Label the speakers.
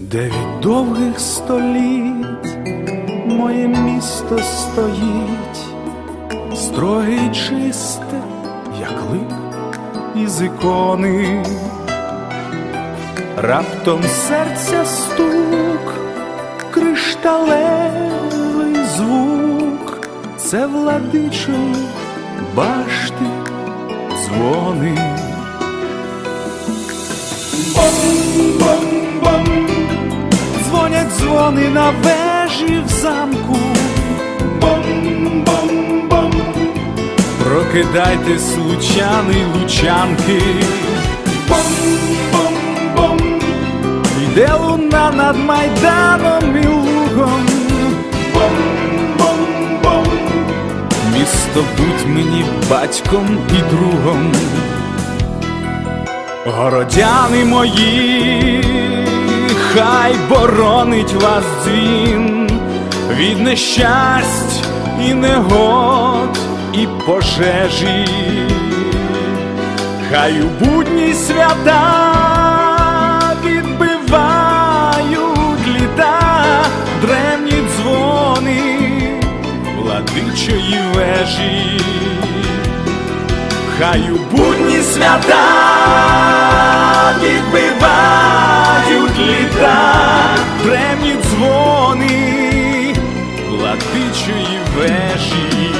Speaker 1: Дев'ять довгих століть моє місто стоїть, строге й чисте, як лик із ікони. Раптом серця стук, кришталевий звук, це владичої башти дзвони. На вежі в замку. Бом-бом-бом, прокидайтесь, лучани лучанки. Бом-бом-бом, йде луна над майданом і лугом. Бом-бом-бом, місто будь мені батьком і другом. Городяни мої, хай боронить вас дзвін від нещасть і негод і пожежі, хай у будні свята відбивають літа древні дзвони владичої вежі. Хай у будні свята вічої вежі.